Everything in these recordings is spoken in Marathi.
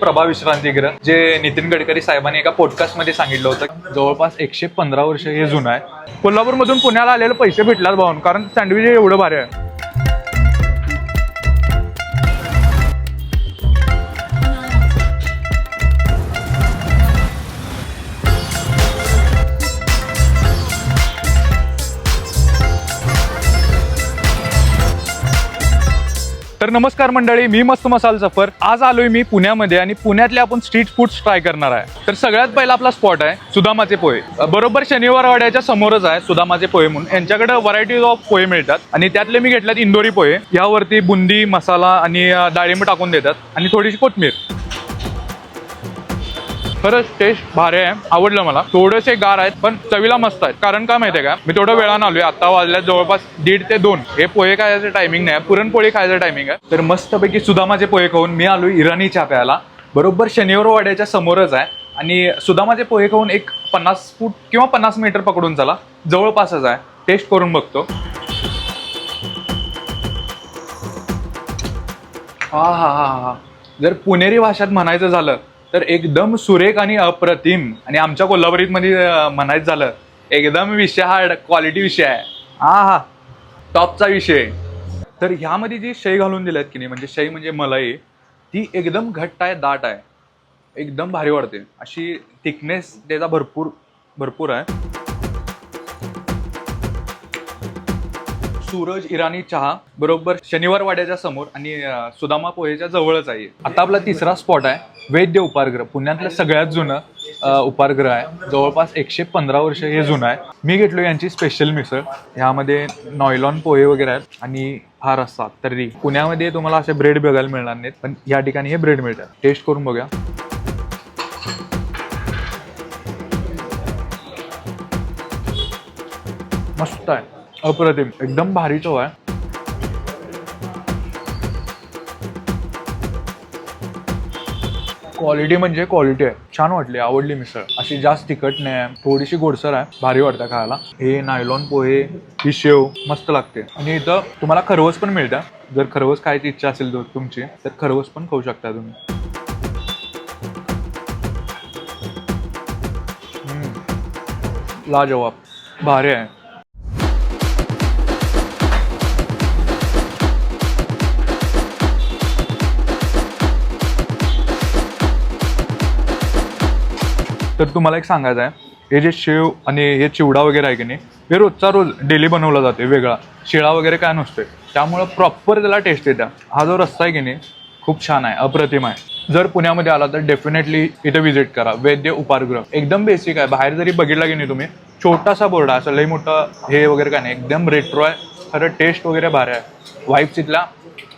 प्रभा विश्रांतीगृह जे नितीन गडकरी साहेबांनी एका पॉडकास्टमध्ये सांगितलं होतं. जवळपास एकशे पंधरा वर्ष हे जुनं आहे. कोल्हापूरमधून पुण्याला आलेले पैसे भेटलात भाऊन कारण सँडविच एवढं भारी आहे. नमस्कार मंडळी मी मस्त मसाल सफर आज आलोय मी पुण्यामध्ये आणि पुण्यातले आपण स्ट्रीट फूड ट्राय करणार आहे. तर सगळ्यात पहिला आपला स्पॉट आहे सुदामाचे पोहे. बरोबर बरोबर शनिवारवाड्याच्या समोरच आहे सुदामाचे पोहे म्हणून. यांच्याकडे व्हरायटीज ऑफ पोहे मिळतात. आणि त्यातले मी घेतल्यात इंदोरी पोहे. यावरती बुंदी मसाला आणि डाळिंब टाकून देतात. आणि थोडीशी कोथमीर. खरंच टेस्ट भारी आहे. आवडलं मला. थोडेसे गार आहेत पण चवीला मस्त आहेत. कारण काय माहितीये का? मी थोडं वेळानं आलोय. आता वाजल्यात जवळपास दीड ते दोन. हे पोहे खायचं टायमिंग नाही. पुरणपोळी खायचं टायमिंग आहे. तर मस्तपैकी सुदामाचे पोहे खाऊन मी आलो इराणी चहा प्यायला. बरोबर शनिवार वाड्याच्या समोरच आहे. आणि सुदामाचे पोहे खाऊन एक पन्नास फूट किंवा पन्नास मीटर पकडून चला. जवळपासच आहे. टेस्ट करून बघतो. हा हा हा हा. जर पुणेरी भाषेत म्हणायचं झालं तर एकदम सुरेख आणि अप्रतिम. आणि आमच्या कोल्हापुरीत मध्ये म्हणायचं झालं एकदम विषय हा क्वालिटी विषय आहे. हा हा. टॉपचा विषय. तर ह्यामध्ये जी शई घालून दिल्यात की नाही म्हणजे शई म्हणजे मलाई ती एकदम घट्ट आहे दाट आहे. एकदम भारी वाटते अशी थिकनेस त्याचा भरपूर भरपूर आहे. सूरज इराणी चहा बरोबर शनिवार वाड्याच्या समोर आणि अं, सुदामा पोहेच्या जवळच आहे. आता आपला तिसरा स्पॉट आहे वैद्य उपारगृह. पुण्यातलं सगळ्यात जुनं अं, उपारगृह आहे. जवळपास एकशे पंधरा वर्ष हे जुनं आहे. मी घेतलो यांची स्पेशल मिसळ. ह्यामध्ये नॉयलॉन पोहे वगैरे आहेत आणि हा रस्सा तर्री. पुण्यामध्ये तुम्हाला असे ब्रेड बघायला मिळणार नाहीत पण या ठिकाणी हे ब्रेड मिळतात. टेस्ट करून बघा. मस्त आहे. अप्रतिम. एकदम भारी चव आहे. क्वालिटी म्हणजे क्वालिटी आहे. छान वाटली आवडली मिसळ. अशी जास्त तिखट नाही आहे. थोडीशी गोडसर आहे. भारी वाटतं खायला. हे नायलॉन पोहे ही शेव मस्त लागते. आणि इथं तुम्हाला खरवस पण मिळतं जर खरवस खायची इच्छा असेल तर तुमची तर खरवस पण खाऊ शकता तुम्ही. लाजवाब. भारी आहे. तर तुम्हाला एक सांगायचं आहे. हे जे शेव आणि हे चिवडा वगैरे आहे की नाही हे रोजचा रोज डेली बनवला जाते वेगळा. शिळा वगैरे काय नसते त्यामुळं प्रॉपर त्याला टेस्ट येत्या. हा जो रस्ता आहे की नाही खूप छान आहे अप्रतिम आहे. जर पुण्यामध्ये आला तर डेफिनेटली इथे व्हिजिट करा. वैद्य उपारगृह. एकदम बेसिक आहे. बाहेर जरी बघितला की नाही तुम्ही छोटासा बोर्ड आहे असं लई मोठं हे वगैरे काय नाही एकदम रेट्रो आहे. खरं टेस्ट वगैरे भारी आहे. वाईफ तिथला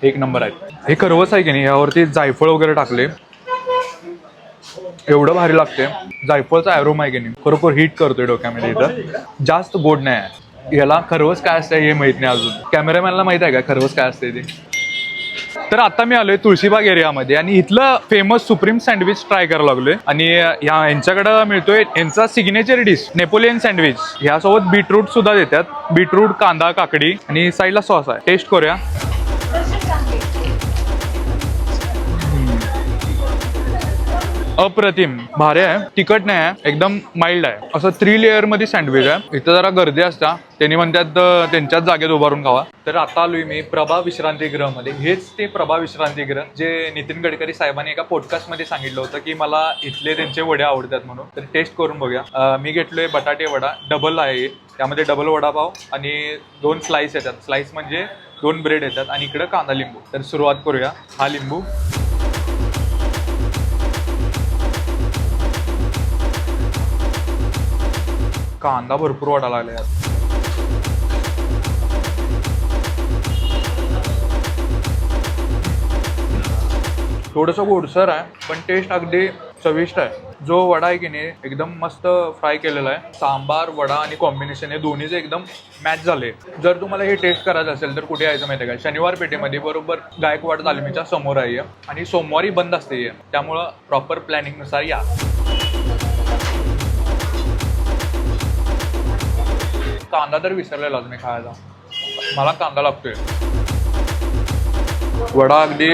एक नंबर आहे हे करवस आहे की नाही यावरती जायफळ वगैरे टाकले. एवढं भारी लागते जायफळचा ॲरोम आहे की नाही खरोखर हिट करतोय डोक्यामध्ये इथं. जास्त गोड नाही आहे. याला खरवस काय असतं हे माहीत नाही अजून. कॅमेरामॅनला माहीत आहे का खरवस काय असते ते? तर आता मी आलोय तुळशीबाग एरियामध्ये आणि इथलं फेमस सुप्रीम सँडविच ट्राय करायला लागलोय. आणि ह्या यांच्याकडं मिळतोय यांचा सिग्नेचर डिश नेपोलियन सँडविच ह्यासोबत बीटरूट सुद्धा देतात. बीटरूट कांदा काकडी आणि साईडला सॉस आहे. टेस्ट करूया. अप्रतिम. भारी आहे. तिखट नाही आहे. एकदम माइल्ड आहे. असं थ्री लेअरमध्ये सँडविच आहे. इथं जरा गर्दी असता. त्यांनी म्हणतात त्यांच्याच जागेत उभारून खावा. तर आता आलोय मी प्रभा विश्रांतीगृहमध्ये हेच ते प्रभा विश्रांतीगृह जे नितीन गडकरी साहेबांनी एका पॉडकास्टमध्ये सांगितलं होतं की मला इथले त्यांचे वडे आवडतात म्हणून. तर टेस्ट करून बघूया. मी घेतलोय बटाटे वडा डबल आहे. त्यामध्ये डबल वडापाव आणि दोन स्लाइस येतात. स्लाइस म्हणजे दोन ब्रेड येतात आणि इकडं कांदा लिंबू. तर सुरुवात करूया. हा लिंबू. कांदा भरपूर वाढायला लागला यात. थोडंसं गोडसर आहे पण टेस्ट अगदी चविष्ट आहे. जो वडा आहे की नाही एकदम मस्त फ्राय केलेला आहे. सांबार वडा आणि कॉम्बिनेशन हे दोन्हीचे एकदम मॅच झाले. जर तुम्हाला हे टेस्ट करायचं असेल तर कुठे यायचं माहिती आहे का? शनिवार पेठेमध्ये बरोबर गायकवाड तालमीच्या समोर आहे आणि सोमवारी बंद असते त्यामुळं प्रॉपर प्लॅनिंगनुसार या. कांदा तर विसरलेलाच मी खायला. मला कांदा लागतोय. वडा अगदी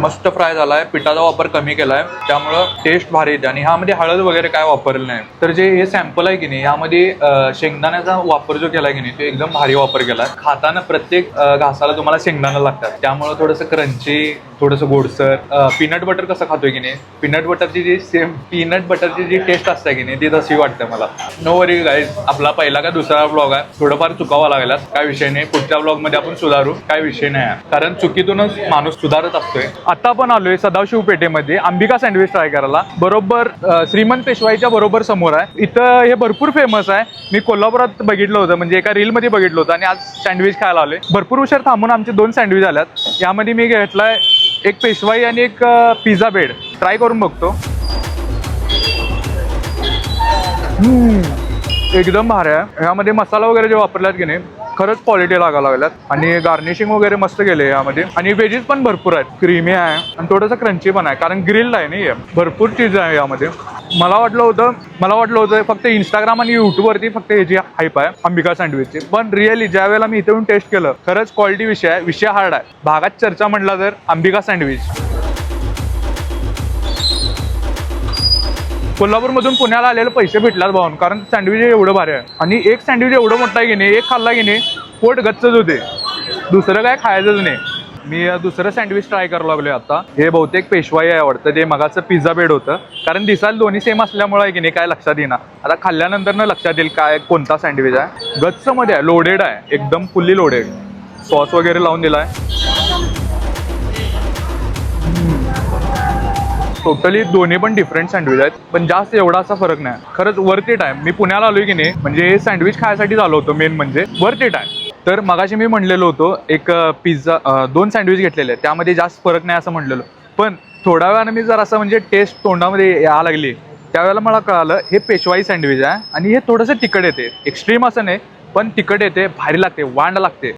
मस्त फ्राय झालाय पिठाचा वापर कमी केला आहे त्यामुळं टेस्ट भारी येते. आणि ह्यामध्ये हळद वगैरे काय वापरलेलं नाही. तर जे हे सॅम्पल आहे की नाही यामध्ये शेंगदाण्याचा वापर जो केला की नाही तो एकदम भारी वापर केला आहे खाताना प्रत्येक घासाला तुम्हाला शेंगदाणा लागतात. त्यामुळं थोडंसं क्रंची थोडंसं गोडसर पीनट बटर कसं खातोय की नाही पीनट बटरची जी सेम पीनट बटरची जी टेस्ट असते की नाही ती तशी वाटते मला. नो वरी गाईज आपला पहिला का दुसरा ब्लॉग आहे. थोडंफार चुकावा लागला काय विषय नाही. पुढच्या ब्लॉगमध्ये आपण सुधारू काय विषय नाही. आहे कारण चुकीतूनच माणूस सुधारत असतोय. आता आपण आलोय सदाशिव पेठेमध्ये. अंबिका सँडविच ट्राय करायला. बरोबर श्रीमंत पेशवाईच्या बरोबर समोर आहे. इथं हे भरपूर फेमस आहे. मी कोल्हापुरात बघितलं होतं म्हणजे एका रील मध्ये बघितलं होतं आणि आज सँडविच खायला आलोय. भरपूर उशीर थांबून आमचे दोन सँडविच आल्यात यामध्ये मी घेतलाय एक पेशवाई आणि एक पिझ्झा बेड ट्राय करून बघतो. एकदम भारी आहे. ह्यामध्ये मसाला वगैरे जे वापरल्यात की नाही खरंच क्वालिटी लागायला लागल्यात. आणि गार्निशिंग वगैरे मस्त केले यामध्ये. आणि व्हेजेस पण भरपूर आहेत. क्रीमी आहे. आणि थोडंसं क्रंची पण आहे. कारण ग्रिल आहे नाही भरपूर चीज आहे यामध्ये. मला वाटलं होतं मला वाटलं होतं फक्त इंस्टाग्राम आणि युट्यूबवरती फक्त ह्याची हाईप आहे अंबिका सँडविचची पण रिअली ज्या वेळेला मी इथे येऊन टेस्ट केलं खरंच क्वालिटी विषय आहे. विषय हार्ड आहे. भागात चर्चा म्हटला तर अंबिका सँडविच कोल्हापूरमधून पुण्याला आलेले पैसे भेटलात भाऊन कारण सँडविच एवढं भारी आहे. आणि एक सँडविच एवढं मोठं आहे की नाही एक खाल्ला की नाही पोट गच्चच होते. दुसरं काय खायचंच नाही. मी दुसरं सँडविच ट्राय करायला लागलोय आता. हे बहुतेक पेशवाई आहे आवडतं ते मगाचं पिझ्झा बेड होतं. कारण दिसायला दोन्ही सेम असल्यामुळे आहे की नाही काय लक्षात येणार आता खाल्ल्यानंतर ना लक्षात येईल काय कोणता सँडविच आहे. गच्चमध्ये आहे लोडेड आहे एकदम फुल्ली लोडेड सॉस वगैरे लावून दिलाय. टोटली दोन्ही पण डिफरंट सँडविच आहेत. पण जास्त एवढा असा फरक नाही. खरंच वरती टाइम मी पुण्याला आलोय की नाही म्हणजे हे सँडविच खायसाठी आलो होतो मेन म्हणजे वरती टाइम तर मगाशी मी म्हणलेलो होतो एक पिझ्झा दोन सँडविच घेतलेले त्यामध्ये जास्त फरक नाही असं म्हणलेलो. पण थोड्या वेळानं मी जर असं म्हणजे टेस्ट तोंडामध्ये यायला लागली त्यावेळेला मला कळालं हे पेशवाई सँडविच आहे आणि हे थोडंसं तिखट येते. एक्स्ट्रीम असं नाही पण तिखट येते भारी लागते वांड लागते.